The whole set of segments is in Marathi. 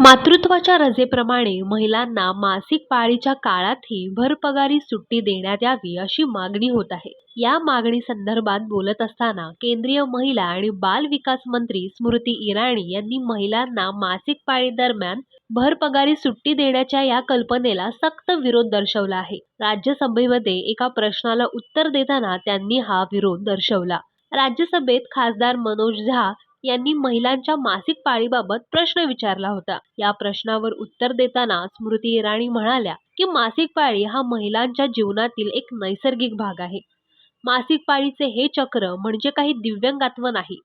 मातृत्वाच्या रजेप्रमाणे महिलांना मासिक पाळीच्या काळातही भरपगारी सुट्टी देण्यात यावी अशी मागणी होत आहे. या मागणी संदर्भात बोलत असताना केंद्रीय महिला आणि बाल विकास मंत्री स्मृती इराणी यांनी महिलांना मासिक पाळीदरम्यान भरपगारी सुट्टी देण्याच्या या कल्पनेला सक्त विरोध दर्शवला आहे. राज्यसभेमध्ये एका प्रश्नाला उत्तर देताना त्यांनी हा विरोध दर्शवला. राज्यसभेत खासदार मनोज झा यांनी महिलांच्या मासिक पाळीबाबत प्रश्न विचारला होता. या प्रश्नावर उत्तर देताना स्मृती इराणी म्हणाल्या की मासिक पाळी हा महिलांच्या जीवनातील एक नैसर्गिक भाग आहे. मासिक पाळीचे हे चक्र म्हणजे काही दिव्यंगात्व नाही.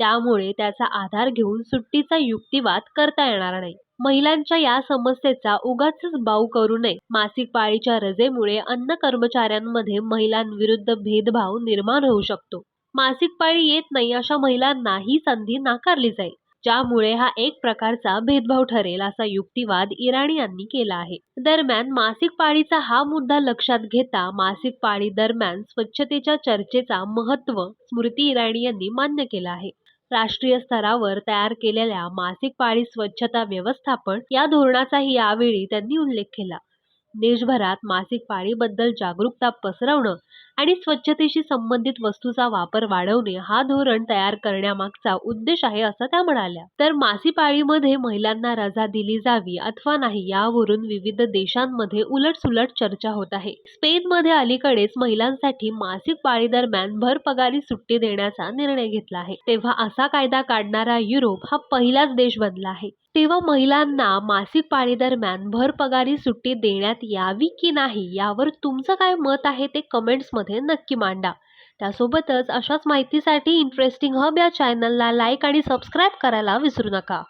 त्यामुळे त्याचा आधार घेऊन सुट्टीचा युक्तिवाद करता येणार नाही. महिलांच्या या समस्येचा उगाचच बाऊ करू नये. मासिक पाळीच्या रजेमुळे अन्न कर्मचाऱ्यांमध्ये महिलांविरुद्ध भेदभाव निर्माण होऊ शकतो. मासिक पाळी येत नाही अशा महिलांना ही संधी नाकारली जाईल. ज्यामुळे हा एक प्रकारचा भेदभाव ठरेल असा युक्तिवाद इराणी यांनी केला आहे. दरम्यान मासिक पाळीचा हा मुद्दा लक्षात घेता मासिक पाळी दरम्यान स्वच्छतेच्या चर्चेचा महत्त्व स्मृती इराणी यांनी मान्य केलं आहे. राष्ट्रीय स्तरावर तयार केलेल्या मासिक पाळी स्वच्छता व्यवस्थापन या धोरणाचाही यावेळी त्यांनी उल्लेख केला. देशभरात मासिक पाळीबद्दल जागरूकता पसरवणं आणि स्वच्छतेशी संबंधित वस्तूचा वापर वाढवणे हा धोरण तयार करण्यामागचा उद्देश आहे असं त्या म्हणाल्या. तर मासिक पाळीमध्ये महिलांना रजा दिली जावी अथवा नाही यावरून विविध देशांमध्ये उलटसुलट चर्चा होत आहे. स्पेनमध्ये अलीकडेच महिलांसाठी मासिक पाळी दरम्यान भरपगारी सुट्टी देण्याचा निर्णय घेतला आहे. तेव्हा असा कायदा काढणारा युरोप हा पहिलाच देश बनला आहे. तेव्हा महिलांना मासिक पाळी दरम्यान भरपगारी सुट्टी देण्यात यावी की नाही यावर तुमचं काय मत आहे ते कमेंट्समध्ये नक्की मांडा. त्यासोबतच अशाच माहितीसाठी इंटरेस्टिंग हब या चॅनलला लाईक आणि सबस्क्राईब करायला विसरू नका.